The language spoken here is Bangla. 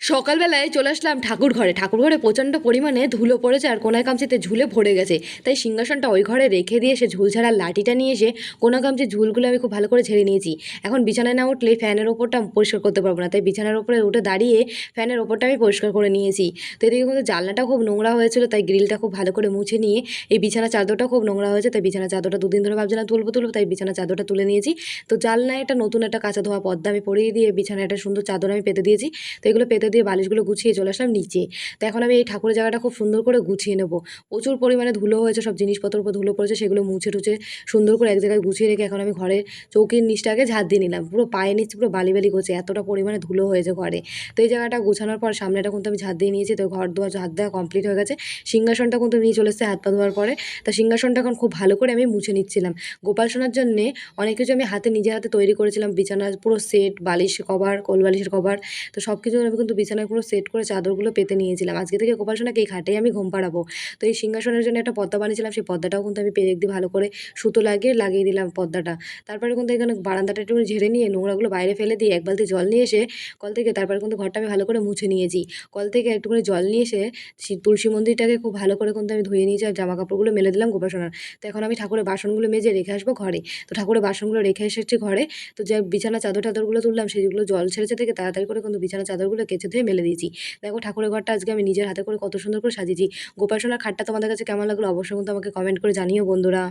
সকালবেলায় চলে আসলাম ঠাকুর ঘরে। ঠাকুর ঘরে প্রচণ্ড পরিমাণে ধুলো পড়েছে আর কোনায় কামচিতে ঝুলে ভরে গেছে। তাই সিংহাসনটা ওই ঘরে রেখে দিয়ে সে ঝুল ছাড়ার লাঠিটা নিয়ে এসে কোনা কামচে ঝুলগুলো আমি খুব ভালো করে ঝেড়ে নিয়েছি। এখন বিছানায় না উঠলে ফ্যানের ওপরটা পরিষ্কার করতে পারব না। তাই বিছানার ওপরে উঠে দাঁড়িয়ে ফ্যানের ওপরটা আমি পরিষ্কার করে নিয়েছি। তো এদিকে কিন্তু জানলাটা খুব নোংরা হয়েছিল, তাই গ্রিলটা খুব ভালো করে মুছে নিয়ে এই বিছানা চাদরটা খুব নোংরা হয়েছে। তাই বিছানা চাদরটা দুদিন ধরে ভাবছিলাম তুলবো তুলবো, তাই বিছানা চাদরটা তুলে নিয়েছি। তো জালনায় একটা নতুন একটা কাঁচা ধোয়া পর্দা আমি পরিয়ে দিয়ে বিছানায় একটা সুন্দর চাদর আমি পেতে দিয়েছি। তো এগুলো পেতে দিয়ে বালিশগুলো গুছিয়ে চলে আসলাম নিচে। তো এখন আমি এই ঠাকুরের জায়গাটা খুব সুন্দর করে গুছিয়ে নেব। প্রচুর পরিমাণে ধুলো হয়েছে, সব জিনিসপত্র উপর ধুলো পড়েছে, সেগুলো মুছে টুছে সুন্দর করে এক জায়গায় গুছিয়ে রেখে এখন আমি ঘরের চৌকির নিচটাকে ঝাঁট দিয়ে নিলাম। পুরো পায়ে নিচ্ছে পুরো বালি বালি করছে, এতটা পরিমাণে ধুলো হয়েছে ঘরে। তো এই জায়গাটা গোছানোর পর সামনেটা কিন্তু আমি ঝাঁট দিয়ে নিয়েছি, তো ঘর ধোয়া ঝাঁট দেওয়া কমপ্লিট হয়ে গেছে। সিংহাসনটা কিন্তু নিয়ে চলে হাত পা ধোয়ার পরে। তা সিংহাসনটা এখন খুব ভালো করে আমি মুছে নিচ্ছিলাম। গোপাল সোনার জন্যে অনেক কিছু আমি হাতে নিজের হাতে তৈরি করেছিলাম বিছানার পুরো সেট বালিশ, কভার, কোল বালিশের কভার। তো সব কিছু আমি কিন্তু বিছানায় পুরো সেট করে চাদরগুলো পেতে নিয়েছিলাম। আজকে থেকে গোপাল এই খাটেই আমি ঘুম পাড়াবো। তো এই সিংহাসনের জন্য একটা পর্দা বানিয়েছিলাম, সেই পর্দাটাও কিন্তু আমি পেরেক দিয়ে ভালো করে সুতো লাগিয়ে লাগিয়ে দিলাম পর্দাটা তারপরে কিন্তু এখানে বারান্দাটা একটু ঝেড়ে নিয়ে নোংরাগুলো বাইরে ফেলে দিয়ে এক বালতি জল নিয়ে এসে কল থেকে তারপরে কিন্তু ঘরটা আমি ভালো করে মুছে নিয়েছি। কল থেকে একটুখানি জল নিয়ে এসে তুলসী মন্দিরটাকে খুব ভালো করে কিন্তু আমি ধুয়ে নিয়েছি আর জামা কাপড়গুলো মেলে দিলাম গোপাল তো এখন আমি ঠাকুরের বাসনগুলো মেজে রেখে আসব ঘরে। তো ঠাকুরের বাসনগুলো রেখে এসেছি ঘরে। তো যে বিছানা চাদর টাদরগুলো তুললাম, সেগুলো জল ছেড়েছে থেকে তাড়াতাড়ি করে কিন্তু বিছানা চাদরগুলো কেচে ধুয়ে মেলে দিয়েছি। দেখো ঠাকুরের ঘরটা আজকে আমি নিজের হাতে করে কত সুন্দর করে সাজিয়েছি। গোপাল সোনার খাটটা তোমাদের কাছে কেমন লাগল অবশ্যই কিন্তু আমাকে কমেন্ট করে জানিও বন্ধুরা।